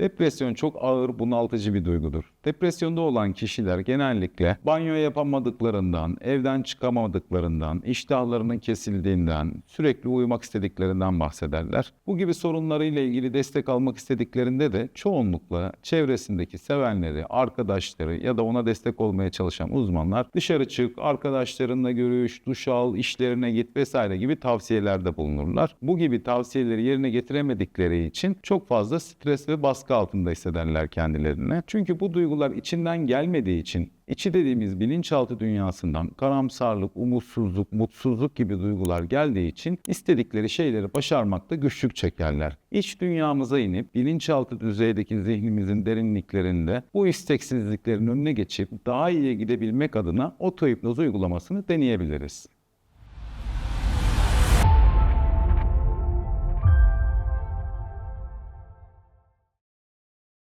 Depresyon çok ağır, bunaltıcı bir duygudur. Depresyonda olan kişiler genellikle banyo yapamadıklarından, evden çıkamadıklarından, iştahlarının kesildiğinden, sürekli uyumak istediklerinden bahsederler. Bu gibi sorunlarıyla ilgili destek almak istediklerinde de çoğunlukla çevresindeki sevenleri, arkadaşları ya da ona destek olmaya çalışan uzmanlar dışarı çık, arkadaşlarınla görüş, duş al, işlerine git vesaire gibi tavsiyelerde bulunurlar. Bu gibi tavsiyeleri yerine getiremedikleri için çok fazla stres ve baskı altında hissederler kendilerini. Çünkü bu duygular içinden gelmediği için içi dediğimiz bilinçaltı dünyasından karamsarlık, umutsuzluk, mutsuzluk gibi duygular geldiği için istedikleri şeyleri başarmakta güçlük çekerler. İç dünyamıza inip bilinçaltı düzeydeki zihnimizin derinliklerinde bu isteksizliklerin önüne geçip daha iyiye gidebilmek adına otohipnoz uygulamasını deneyebiliriz.